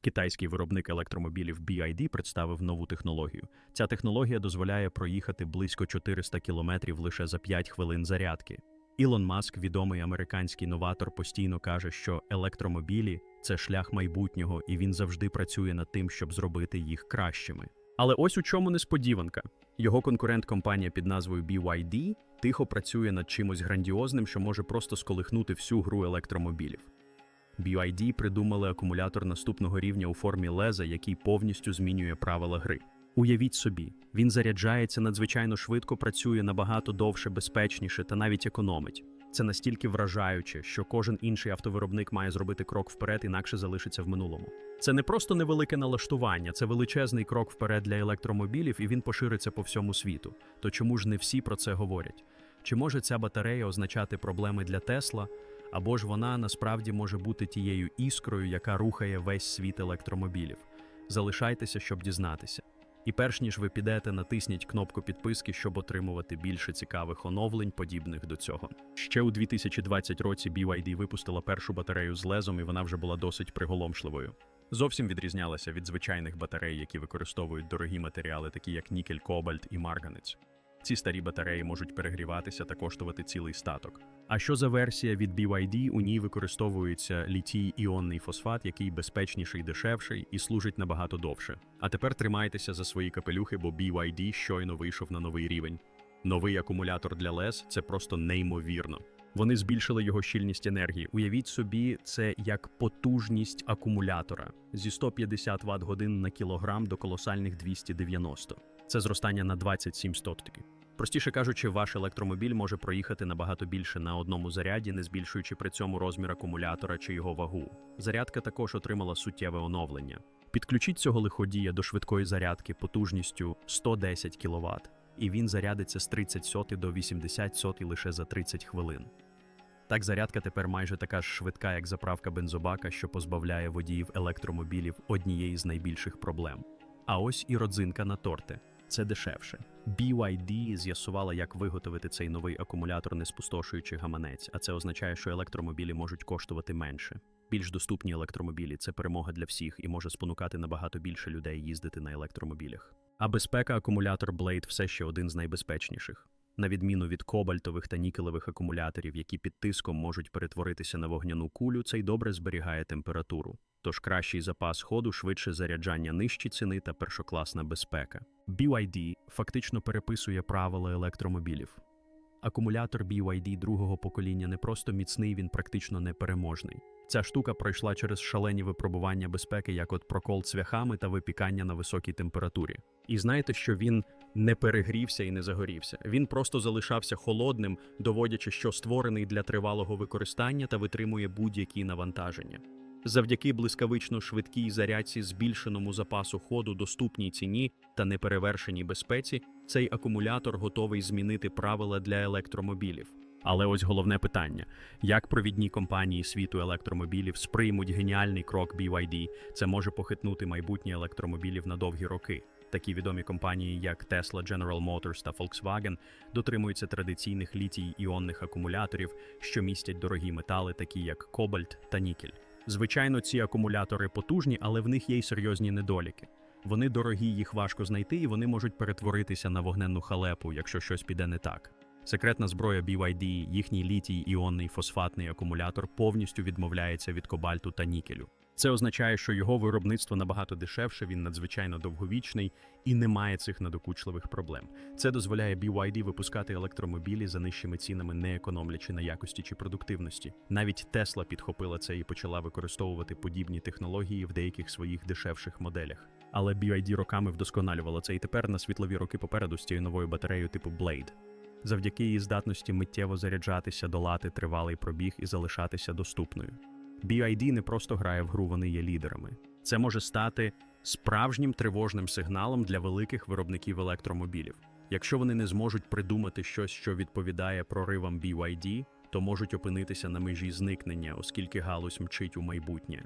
Китайський виробник електромобілів BYD представив нову технологію. Ця технологія дозволяє проїхати близько 400 кілометрів лише за 5 хвилин зарядки. Ілон Маск, відомий американський новатор, постійно каже, що електромобілі це шлях майбутнього, і він завжди працює над тим, щоб зробити їх кращими. Але ось у чому несподіванка. Його конкурент-компанія під назвою BYD тихо працює над чимось грандіозним, що може просто сколихнути всю гру електромобілів. BYD придумали акумулятор наступного рівня у формі леза, який повністю змінює правила гри. Уявіть собі, він заряджається надзвичайно швидко, працює набагато довше, безпечніше та навіть економить. Це настільки вражаюче, що кожен інший автовиробник має зробити крок вперед, інакше залишиться в минулому. Це не просто невелике налаштування, це величезний крок вперед для електромобілів, і він пошириться по всьому світу. То чому ж не всі про це говорять? Чи може ця батарея означати проблеми для Тесла? Або ж вона насправді може бути тією іскрою, яка рухає весь світ електромобілів. Залишайтеся, щоб дізнатися. І перш ніж ви підете, натисніть кнопку підписки, щоб отримувати більше цікавих оновлень, подібних до цього. Ще у 2020 році BYD випустила першу батарею з лезом, і вона вже була досить приголомшливою. Зовсім відрізнялася від звичайних батарей, які використовують дорогі матеріали, такі як нікель, кобальт і марганець. Ці старі батареї можуть перегріватися та коштувати цілий статок. А що за версія від BYD? У ній використовується літій іонний фосфат, який безпечніший, дешевший і служить набагато довше. А тепер тримайтеся за свої капелюхи, бо BYD щойно вийшов на новий рівень. Новий акумулятор для лес це просто неймовірно. Вони збільшили його щільність енергії. Уявіть собі, це як потужність акумулятора зі 150 Вт годин на кілограм до колосальних 290. Це зростання на 27 стотки. Простіше кажучи, ваш електромобіль може проїхати набагато більше на одному заряді, не збільшуючи при цьому розмір акумулятора чи його вагу. Зарядка також отримала суттєве оновлення. Підключіть цього лиходія до швидкої зарядки потужністю 110 кВт, і він зарядиться з 30 соти до 80 соти лише за 30 хвилин. Так, зарядка тепер майже така ж швидка, як заправка бензобака, що позбавляє водіїв електромобілів однієї з найбільших проблем. А ось і родзинка на торти. Це дешевше. BYD з'ясувала, як виготовити цей новий акумулятор, не спустошуючи гаманець, а це означає, що електромобілі можуть коштувати менше. Більш доступні електромобілі це перемога для всіх і може спонукати набагато більше людей їздити на електромобілях. А безпека акумулятор Blade все ще один з найбезпечніших. На відміну від кобальтових та нікелевих акумуляторів, які під тиском можуть перетворитися на вогняну кулю, цей добре зберігає температуру. Тож кращий запас ходу, швидше заряджання нижчі ціни та першокласна безпека. BYD фактично переписує правила електромобілів. Акумулятор BYD другого покоління не просто міцний, він практично непереможний. Ця штука пройшла через шалені випробування безпеки, як от прокол цвяхами та випікання на високій температурі. І знаєте, що він не перегрівся і не загорівся. Він просто залишався холодним, доводячи, що створений для тривалого використання та витримує будь-які навантаження. Завдяки блискавично швидкій зарядці, збільшеному запасу ходу, доступній ціні та неперевершеній безпеці, цей акумулятор готовий змінити правила для електромобілів. Але ось головне питання: як провідні компанії світу електромобілів сприймуть геніальний крок BYD, це може похитнути майбутнє електромобілів на довгі роки. Такі відомі компанії, як Tesla, General Motors та Volkswagen, дотримуються традиційних літій іонних акумуляторів, що містять дорогі метали, такі як кобальт та нікель. Звичайно, ці акумулятори потужні, але в них є й серйозні недоліки. Вони дорогі, їх важко знайти, і вони можуть перетворитися на вогненну халепу, якщо щось піде не так. Секретна зброя BYD, їхній літій іонний фосфатний акумулятор повністю відмовляється від кобальту та нікелю. Це означає, що його виробництво набагато дешевше, він надзвичайно довговічний і не має цих надокучливих проблем. Це дозволяє BYD випускати електромобілі за нижчими цінами, не економлячи на якості чи продуктивності. Навіть Tesla підхопила це і почала використовувати подібні технології в деяких своїх дешевших моделях. Але BYD роками вдосконалювала це і тепер на світлові роки попереду з цією новою батареєю типу Blade. Завдяки її здатності миттєво заряджатися, долати тривалий пробіг і залишатися доступною. BID не просто грає в гру, вони є лідерами. Це може стати справжнім тривожним сигналом для великих виробників електромобілів. Якщо вони не зможуть придумати щось, що відповідає проривам BYD, то можуть опинитися на межі зникнення, оскільки галузь мчить у майбутнє.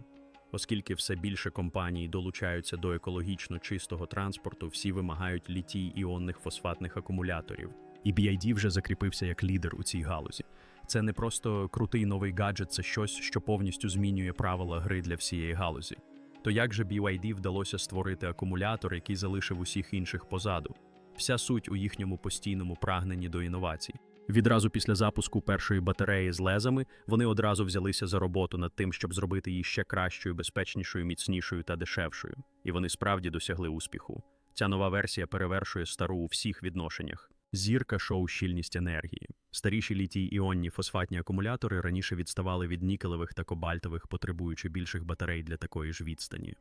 Оскільки все більше компаній долучаються до екологічно чистого транспорту, всі вимагають літій іонних фосфатних акумуляторів. І BID вже закріпився як лідер у цій галузі. Це не просто крутий новий гаджет, це щось, що повністю змінює правила гри для всієї галузі. То як же BYD вдалося створити акумулятор, який залишив усіх інших позаду? Вся суть у їхньому постійному прагненні до інновацій. Відразу після запуску першої батареї з лезами вони одразу взялися за роботу над тим, щоб зробити її ще кращою, безпечнішою, міцнішою та дешевшою. І вони справді досягли успіху. Ця нова версія перевершує стару у всіх відношеннях. Зірка шоу щільність енергії. Старіші літій іонні фосфатні акумулятори раніше відставали від нікелевих та кобальтових, потребуючи більших батарей для такої ж відстані.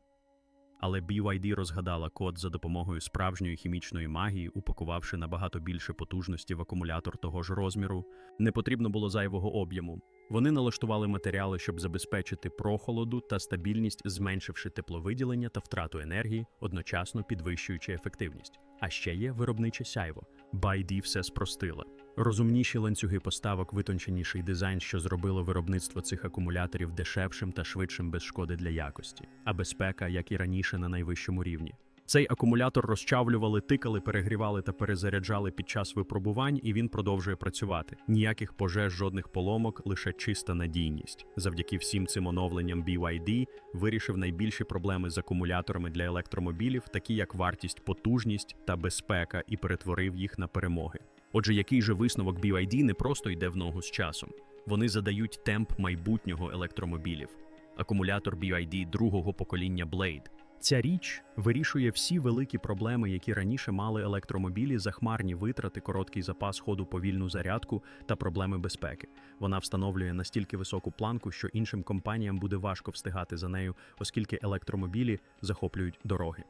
Але BYD розгадала код за допомогою справжньої хімічної магії, упакувавши набагато більше потужності в акумулятор того ж розміру. Не потрібно було зайвого об'єму. Вони налаштували матеріали, щоб забезпечити прохолоду та стабільність, зменшивши тепловиділення та втрату енергії, одночасно підвищуючи ефективність. А ще є виробниче сяйво. BYD все спростила. Розумніші ланцюги поставок, витонченіший дизайн, що зробило виробництво цих акумуляторів дешевшим та швидшим без шкоди для якості, а безпека, як і раніше, на найвищому рівні. Цей акумулятор розчавлювали, тикали, перегрівали та перезаряджали під час випробувань, і він продовжує працювати. Ніяких пожеж, жодних поломок, лише чиста надійність. Завдяки всім цим оновленням BYD вирішив найбільші проблеми з акумуляторами для електромобілів, такі як вартість, потужність та безпека, і перетворив їх на перемоги. Отже, який же висновок BYD не просто йде в ногу з часом. Вони задають темп майбутнього електромобілів. Акумулятор BYD другого покоління Blade. Ця річ вирішує всі великі проблеми, які раніше мали електромобілі, захмарні витрати, короткий запас ходу, повільну зарядку та проблеми безпеки. Вона встановлює настільки високу планку, що іншим компаніям буде важко встигати за нею, оскільки електромобілі захоплюють дороги.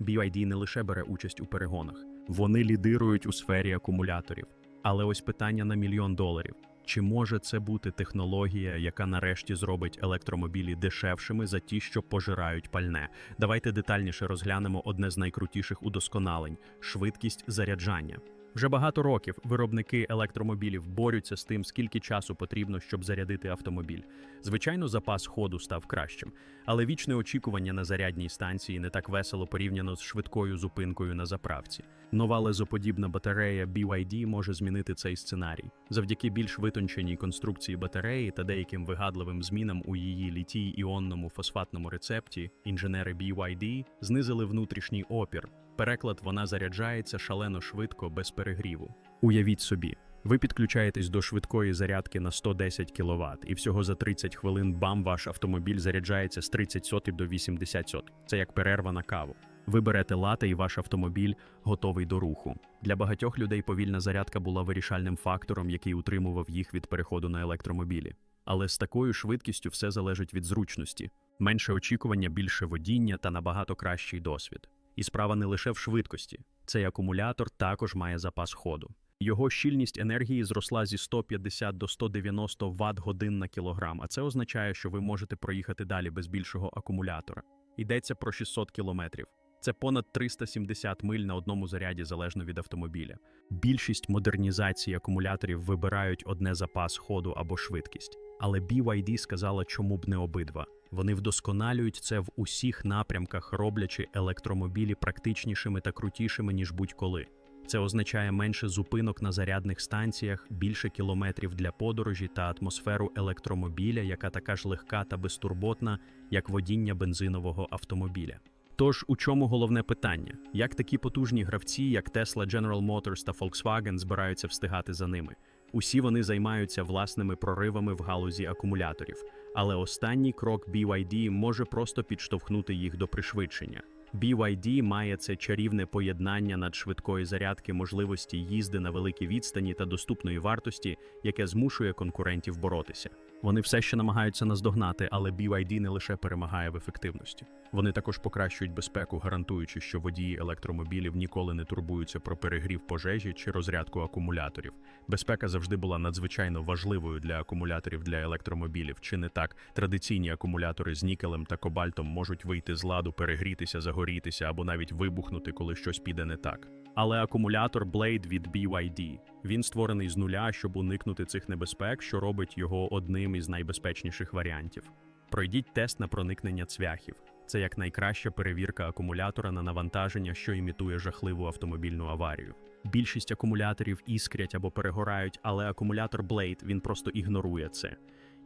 BYD не лише бере участь у перегонах, вони лідирують у сфері акумуляторів. Але ось питання на мільйон доларів: чи може це бути технологія, яка нарешті зробить електромобілі дешевшими за ті, що пожирають пальне? Давайте детальніше розглянемо одне з найкрутіших удосконалень швидкість заряджання. Вже багато років виробники електромобілів борються з тим, скільки часу потрібно, щоб зарядити автомобіль. Звичайно, запас ходу став кращим, але вічне очікування на зарядній станції не так весело порівняно з швидкою зупинкою на заправці. Нова лезоподібна батарея BYD може змінити цей сценарій. Завдяки більш витонченій конструкції батареї та деяким вигадливим змінам у її літій іонному фосфатному рецепті, інженери BYD знизили внутрішній опір. Переклад вона заряджається шалено швидко без перегріву. Уявіть собі, ви підключаєтесь до швидкої зарядки на 110 кВт, і всього за 30 хвилин бам ваш автомобіль заряджається з 30 сотів до 80 сот. Це як перерва на каву. Ви берете лате, і ваш автомобіль готовий до руху. Для багатьох людей повільна зарядка була вирішальним фактором, який утримував їх від переходу на електромобілі. Але з такою швидкістю все залежить від зручності, менше очікування, більше водіння та набагато кращий досвід. І справа не лише в швидкості. Цей акумулятор також має запас ходу. Його щільність енергії зросла зі 150 до 190 Вт годин на кілограм, а це означає, що ви можете проїхати далі без більшого акумулятора. Йдеться про 600 кілометрів. Це понад 370 миль на одному заряді залежно від автомобіля. Більшість модернізацій акумуляторів вибирають одне запас ходу або швидкість. Але BYD сказала, чому б не обидва. Вони вдосконалюють це в усіх напрямках, роблячи електромобілі практичнішими та крутішими, ніж будь-коли. Це означає менше зупинок на зарядних станціях, більше кілометрів для подорожі та атмосферу електромобіля, яка така ж легка та безтурботна, як водіння бензинового автомобіля. Тож у чому головне питання? Як такі потужні гравці, як Tesla, General Motors та Volkswagen, збираються встигати за ними? Усі вони займаються власними проривами в галузі акумуляторів, але останній крок BYD може просто підштовхнути їх до пришвидшення. BYD має це чарівне поєднання надшвидкої зарядки можливості їзди на великій відстані та доступної вартості, яке змушує конкурентів боротися. Вони все ще намагаються наздогнати, але BYD не лише перемагає в ефективності. Вони також покращують безпеку, гарантуючи, що водії електромобілів ніколи не турбуються про перегрів пожежі чи розрядку акумуляторів. Безпека завжди була надзвичайно важливою для акумуляторів для електромобілів. Чи не так традиційні акумулятори з нікелем та кобальтом можуть вийти з ладу, перегрітися, загорітися або навіть вибухнути, коли щось піде не так. Але акумулятор Blade від BYD він створений з нуля, щоб уникнути цих небезпек, що робить його одним із найбезпечніших варіантів. Пройдіть тест на проникнення цвяхів. Це як найкраща перевірка акумулятора на навантаження, що імітує жахливу автомобільну аварію. Більшість акумуляторів іскрять або перегорають, але акумулятор Blade він просто ігнорує це.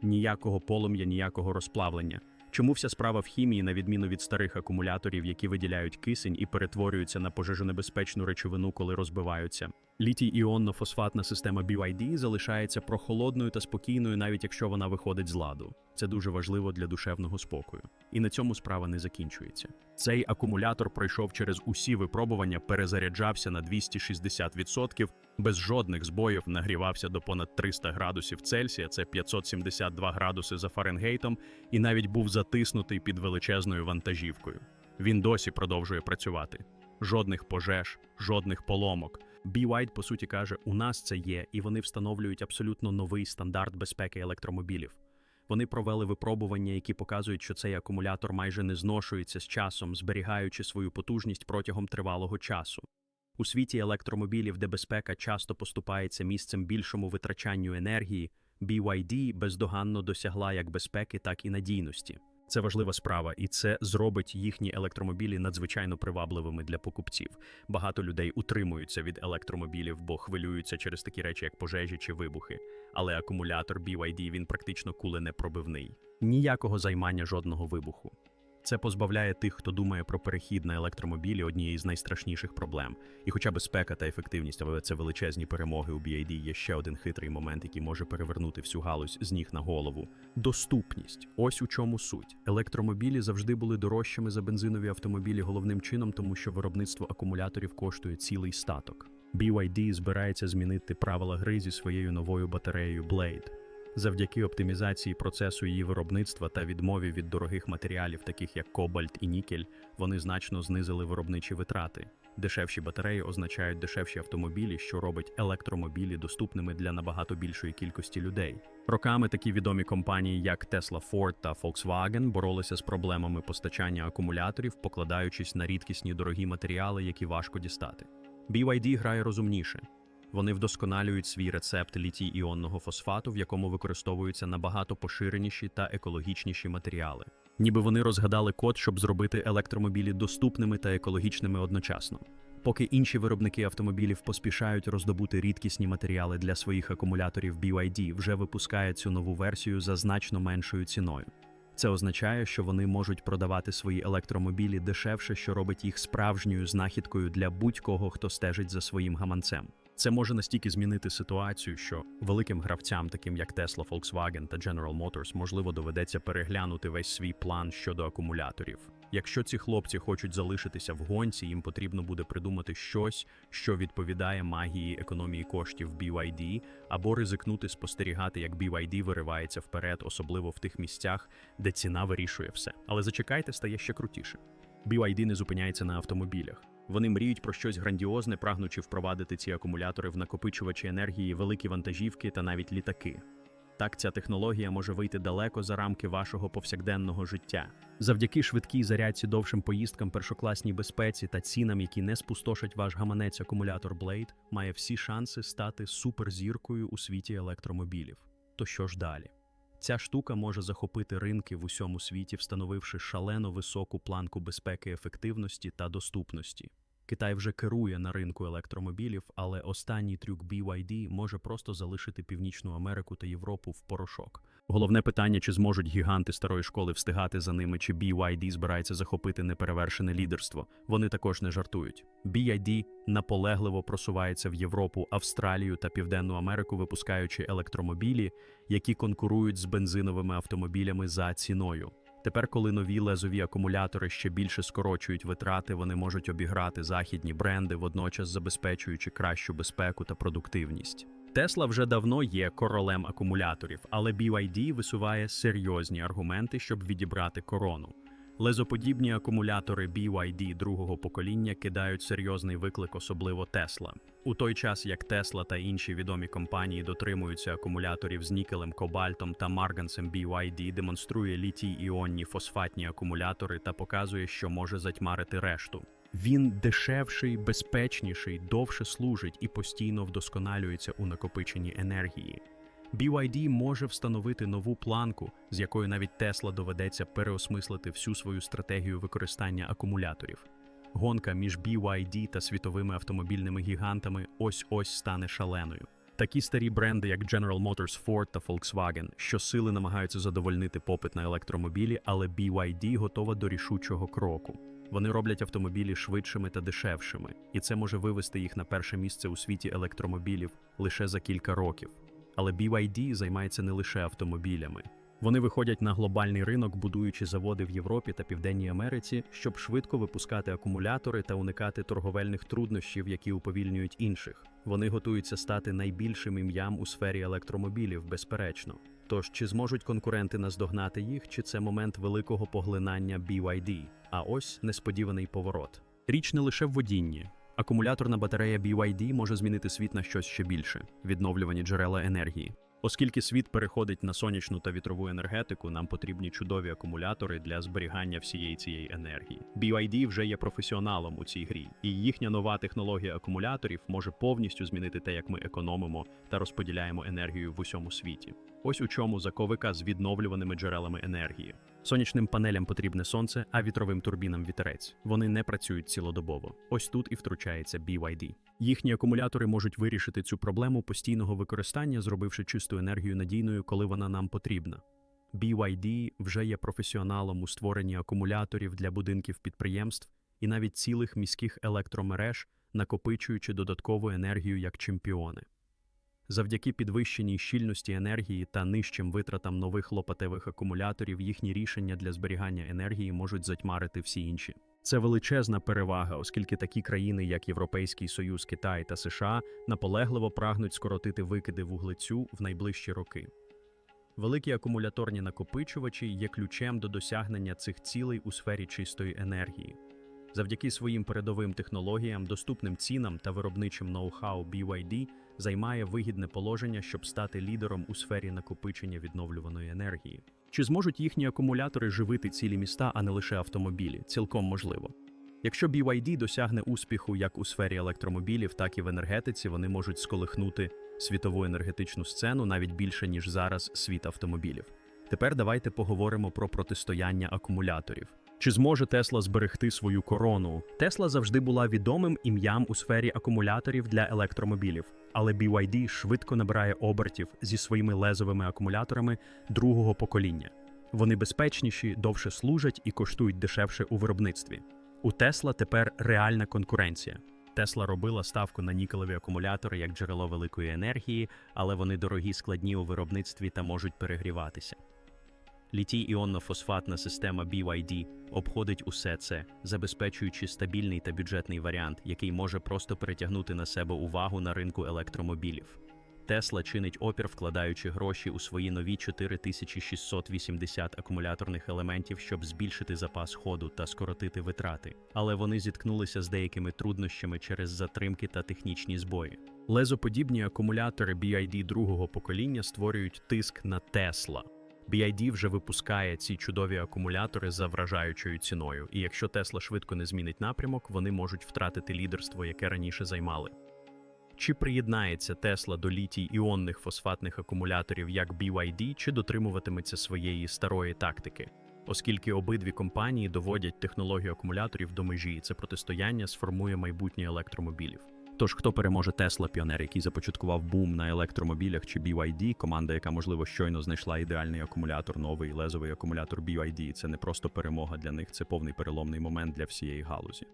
Ніякого полум'я, ніякого розплавлення. Чому вся справа в хімії, на відміну від старих акумуляторів, які виділяють кисень і перетворюються на пожежонебезпечну речовину, коли розбиваються? Літій іонно-фосфатна система BYD залишається прохолодною та спокійною, навіть якщо вона виходить з ладу. Це дуже важливо для душевного спокою. І на цьому справа не закінчується. Цей акумулятор пройшов через усі випробування, перезаряджався на 260%, без жодних збоїв нагрівався до понад 300 градусів Цельсія, це 572 градуси за Фаренгейтом, і навіть був затиснутий під величезною вантажівкою. Він досі продовжує працювати. Жодних пожеж, жодних поломок. BYD, по суті, каже, у нас це є, і вони встановлюють абсолютно новий стандарт безпеки електромобілів. Вони провели випробування, які показують, що цей акумулятор майже не зношується з часом, зберігаючи свою потужність протягом тривалого часу. У світі електромобілів, де безпека часто поступається місцем більшому витрачанню енергії, BYD бездоганно досягла як безпеки, так і надійності. Це важлива справа, і це зробить їхні електромобілі надзвичайно привабливими для покупців. Багато людей утримуються від електромобілів, бо хвилюються через такі речі, як пожежі чи вибухи. Але акумулятор BYD він практично куленепробивний. Ніякого займання жодного вибуху. Це позбавляє тих, хто думає про перехід на електромобілі однієї з найстрашніших проблем. І хоча безпека та ефективність, але це величезні перемоги у BYD, є ще один хитрий момент, який може перевернути всю галузь з ніг на голову. Доступність. Ось у чому суть. Електромобілі завжди були дорожчими за бензинові автомобілі головним чином, тому що виробництво акумуляторів коштує цілий статок. BYD збирається змінити правила гри зі своєю новою батареєю Blade. Завдяки оптимізації процесу її виробництва та відмові від дорогих матеріалів, таких як кобальт і нікель, вони значно знизили виробничі витрати. Дешевші батареї означають дешевші автомобілі, що робить електромобілі доступними для набагато більшої кількості людей. Роками такі відомі компанії, як Tesla, Ford та Volkswagen, боролися з проблемами постачання акумуляторів, покладаючись на рідкісні дорогі матеріали, які важко дістати. BYD грає розумніше. Вони вдосконалюють свій рецепт літій іонного фосфату, в якому використовуються набагато поширеніші та екологічніші матеріали. Ніби вони розгадали код, щоб зробити електромобілі доступними та екологічними одночасно. Поки інші виробники автомобілів поспішають роздобути рідкісні матеріали для своїх акумуляторів, BYD вже випускає цю нову версію за значно меншою ціною. Це означає, що вони можуть продавати свої електромобілі дешевше, що робить їх справжньою знахідкою для будь-кого, хто стежить за своїм гаманцем. Це може настільки змінити ситуацію, що великим гравцям, таким як Tesla, Volkswagen та General Motors, можливо доведеться переглянути весь свій план щодо акумуляторів. Якщо ці хлопці хочуть залишитися в гонці, їм потрібно буде придумати щось, що відповідає магії економії коштів BYD, або ризикнути спостерігати, як BYD виривається вперед, особливо в тих місцях, де ціна вирішує все. Але зачекайте, стає ще крутіше. BYD не зупиняється на автомобілях. Вони мріють про щось грандіозне, прагнучи впровадити ці акумулятори в накопичувачі енергії, великі вантажівки та навіть літаки. Так, ця технологія може вийти далеко за рамки вашого повсякденного життя. Завдяки швидкій зарядці довшим поїздкам, першокласній безпеці та цінам, які не спустошать ваш гаманець акумулятор Blade, має всі шанси стати суперзіркою у світі електромобілів. То що ж далі? Ця штука може захопити ринки в усьому світі, встановивши шалено високу планку безпеки, ефективності та доступності. Китай вже керує на ринку електромобілів, але останній трюк BYD може просто залишити Північну Америку та Європу в порошок. Головне питання, чи зможуть гіганти старої школи встигати за ними, чи BYD збирається захопити неперевершене лідерство. Вони також не жартують. BYD наполегливо просувається в Європу, Австралію та Південну Америку, випускаючи електромобілі, які конкурують з бензиновими автомобілями за ціною. Тепер, коли нові лезові акумулятори ще більше скорочують витрати, вони можуть обіграти західні бренди, водночас забезпечуючи кращу безпеку та продуктивність. Тесла вже давно є королем акумуляторів, але BYD висуває серйозні аргументи, щоб відібрати корону. Лезоподібні акумулятори BYD другого покоління кидають серйозний виклик, особливо Тесла. У той час як Тесла та інші відомі компанії дотримуються акумуляторів з нікелем, кобальтом та марганцем BYD демонструє літій іонні фосфатні акумулятори та показує, що може затьмарити решту. Він дешевший, безпечніший, довше служить і постійно вдосконалюється у накопиченні енергії. BYD може встановити нову планку, з якою навіть Тесла доведеться переосмислити всю свою стратегію використання акумуляторів. Гонка між BYD та світовими автомобільними гігантами ось ось стане шаленою. Такі старі бренди, як General Motors, Ford та Volkswagen, щосили намагаються задовольнити попит на електромобілі, але BYD готова до рішучого кроку. Вони роблять автомобілі швидшими та дешевшими, і це може вивести їх на перше місце у світі електромобілів лише за кілька років. Але BYD займається не лише автомобілями. Вони виходять на глобальний ринок, будуючи заводи в Європі та Південній Америці, щоб швидко випускати акумулятори та уникати торговельних труднощів, які уповільнюють інших. Вони готуються стати найбільшим ім'ям у сфері електромобілів, безперечно. Тож чи зможуть конкуренти наздогнати їх, чи це момент великого поглинання BYD? А ось несподіваний поворот. Річ не лише в водінні. Акумуляторна батарея BYD може змінити світ на щось ще більше відновлювані джерела енергії. Оскільки світ переходить на сонячну та вітрову енергетику, нам потрібні чудові акумулятори для зберігання всієї цієї енергії. BYD вже є професіоналом у цій грі, і їхня нова технологія акумуляторів може повністю змінити те, як ми економимо та розподіляємо енергію в усьому світі. Ось у чому заковика з відновлюваними джерелами енергії. Сонячним панелям потрібне сонце, а вітровим турбінам вітерець. Вони не працюють цілодобово. Ось тут і втручається BYD. Їхні акумулятори можуть вирішити цю проблему постійного використання, зробивши чисту енергію надійною, коли вона нам потрібна. BYD вже є професіоналом у створенні акумуляторів для будинків підприємств і навіть цілих міських електромереж, накопичуючи додаткову енергію як чемпіони. Завдяки підвищеній щільності енергії та нижчим витратам нових лопатевих акумуляторів їхні рішення для зберігання енергії можуть затьмарити всі інші. Це величезна перевага, оскільки такі країни, як Європейський Союз, Китай та США, наполегливо прагнуть скоротити викиди вуглецю в найближчі роки. Великі акумуляторні накопичувачі є ключем до досягнення цих цілей у сфері чистої енергії. Завдяки своїм передовим технологіям, доступним цінам та виробничим ноу-хау BYD займає вигідне положення, щоб стати лідером у сфері накопичення відновлюваної енергії. Чи зможуть їхні акумулятори живити цілі міста, а не лише автомобілі? Цілком можливо. Якщо BYD досягне успіху як у сфері електромобілів, так і в енергетиці, вони можуть сколихнути світову енергетичну сцену навіть більше, ніж зараз світ автомобілів. Тепер давайте поговоримо про протистояння акумуляторів. Чи зможе Тесла зберегти свою корону? Тесла завжди була відомим ім'ям у сфері акумуляторів для електромобілів, але BYD швидко набирає обертів зі своїми лезовими акумуляторами другого покоління. Вони безпечніші, довше служать і коштують дешевше у виробництві. У Тесла тепер реальна конкуренція. Тесла робила ставку на нікелеві акумулятори як джерело великої енергії, але вони дорогі, складні у виробництві та можуть перегріватися. Літій-іонно-фосфатна система BYD обходить усе це, забезпечуючи стабільний та бюджетний варіант, який може просто перетягнути на себе увагу на ринку електромобілів. Тесла чинить опір, вкладаючи гроші у свої нові 4680 акумуляторних елементів, щоб збільшити запас ходу та скоротити витрати. Але вони зіткнулися з деякими труднощами через затримки та технічні збої. Лезоподібні акумулятори BID другого покоління створюють тиск на Тесла. BID вже випускає ці чудові акумулятори за вражаючою ціною, і якщо Тесла швидко не змінить напрямок, вони можуть втратити лідерство, яке раніше займали. Чи приєднається Тесла до літій іонних фосфатних акумуляторів як BYD, чи дотримуватиметься своєї старої тактики? Оскільки обидві компанії доводять технологію акумуляторів до межі, і це протистояння сформує майбутнє електромобілів. Тож хто переможе Тесла піонер, який започаткував бум на електромобілях чи BYD, команда, яка можливо щойно знайшла ідеальний акумулятор, новий лезовий акумулятор BYD, це не просто перемога для них, це повний переломний момент для всієї галузі.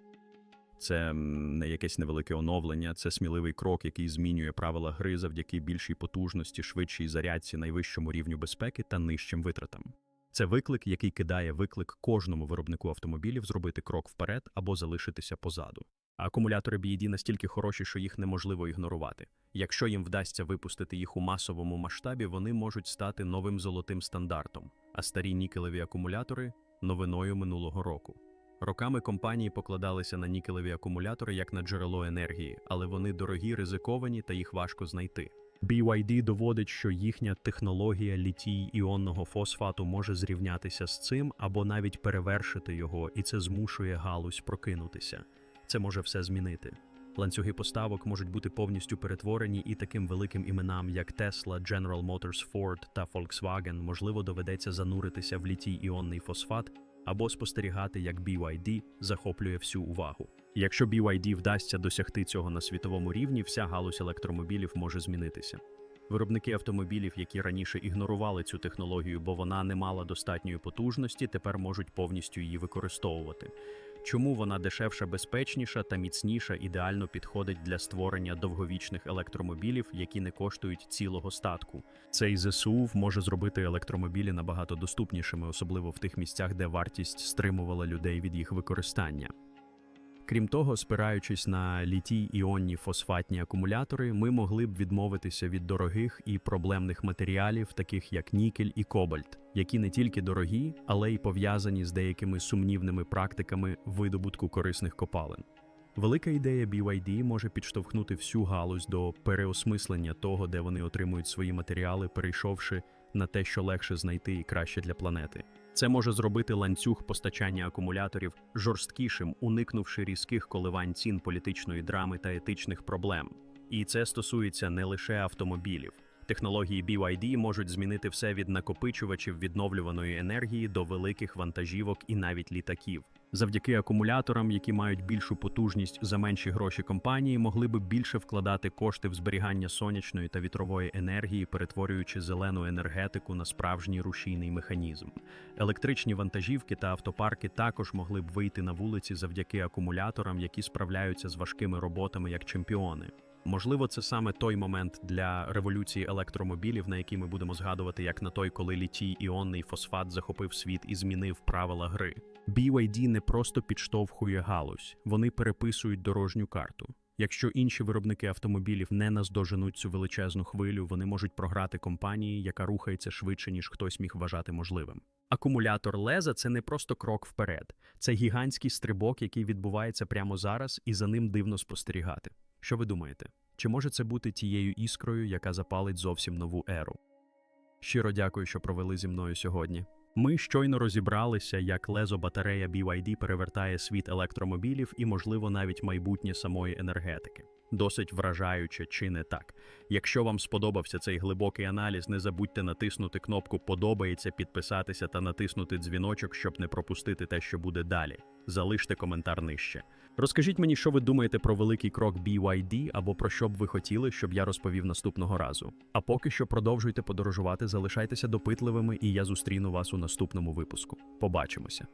Це не якесь невелике оновлення, це сміливий крок, який змінює правила гри завдяки більшій потужності, швидшій зарядці, найвищому рівню безпеки та нижчим витратам. Це виклик, який кидає виклик кожному виробнику автомобілів зробити крок вперед або залишитися позаду. Акумулятори BYD настільки хороші, що їх неможливо ігнорувати. Якщо їм вдасться випустити їх у масовому масштабі, вони можуть стати новим золотим стандартом, а старі нікелеві акумулятори новиною минулого року. Роками компанії покладалися на нікелеві акумулятори як на джерело енергії, але вони дорогі, ризиковані та їх важко знайти. BYD доводить, що їхня технологія літій іонного фосфату може зрівнятися з цим або навіть перевершити його, і це змушує галузь прокинутися. Це може все змінити. Ланцюги поставок можуть бути повністю перетворені, і таким великим іменам, як Tesla, General Motors, Ford та Volkswagen, можливо, доведеться зануритися в літій іонний фосфат або спостерігати, як BYD захоплює всю увагу. Якщо BYD вдасться досягти цього на світовому рівні, вся галузь електромобілів може змінитися. Виробники автомобілів, які раніше ігнорували цю технологію, бо вона не мала достатньої потужності, тепер можуть повністю її використовувати. Чому вона дешевша, безпечніша та міцніша ідеально підходить для створення довговічних електромобілів, які не коштують цілого статку. Цей ЗСУ може зробити електромобілі набагато доступнішими, особливо в тих місцях, де вартість стримувала людей від їх використання. Крім того, спираючись на літій іонні фосфатні акумулятори, ми могли б відмовитися від дорогих і проблемних матеріалів, таких як нікель і кобальт, які не тільки дорогі, але й пов'язані з деякими сумнівними практиками видобутку корисних копалин. Велика ідея BYD може підштовхнути всю галузь до переосмислення того, де вони отримують свої матеріали, перейшовши на те, що легше знайти і краще для планети. Це може зробити ланцюг постачання акумуляторів жорсткішим, уникнувши різких коливань цін політичної драми та етичних проблем. І це стосується не лише автомобілів. Технології BYD можуть змінити все від накопичувачів відновлюваної енергії до великих вантажівок і навіть літаків. Завдяки акумуляторам, які мають більшу потужність за менші гроші компанії, могли би більше вкладати кошти в зберігання сонячної та вітрової енергії, перетворюючи зелену енергетику на справжній рушійний механізм. Електричні вантажівки та автопарки також могли б вийти на вулиці завдяки акумуляторам, які справляються з важкими роботами як чемпіони. Можливо, це саме той момент для революції електромобілів, на який ми будемо згадувати як на той, коли літій іонний фосфат захопив світ і змінив правила гри. BYD не просто підштовхує галузь, вони переписують дорожню карту. Якщо інші виробники автомобілів не наздоженуть цю величезну хвилю, вони можуть програти компанії, яка рухається швидше, ніж хтось міг вважати можливим. Акумулятор леза це не просто крок вперед, це гігантський стрибок, який відбувається прямо зараз, і за ним дивно спостерігати. Що ви думаєте? Чи може це бути тією іскрою, яка запалить зовсім нову еру? Щиро дякую, що провели зі мною сьогодні. Ми щойно розібралися, як лезо батарея BYD перевертає світ електромобілів і, можливо, навіть майбутнє самої енергетики. Досить вражаюче, чи не так. Якщо вам сподобався цей глибокий аналіз, не забудьте натиснути кнопку Подобається, підписатися та натиснути дзвіночок, щоб не пропустити те, що буде далі. Залиште коментар нижче. Розкажіть мені, що ви думаєте про великий крок BYD або про що б ви хотіли, щоб я розповів наступного разу. А поки що продовжуйте подорожувати, залишайтеся допитливими, і я зустріну вас у наступному випуску. Побачимося.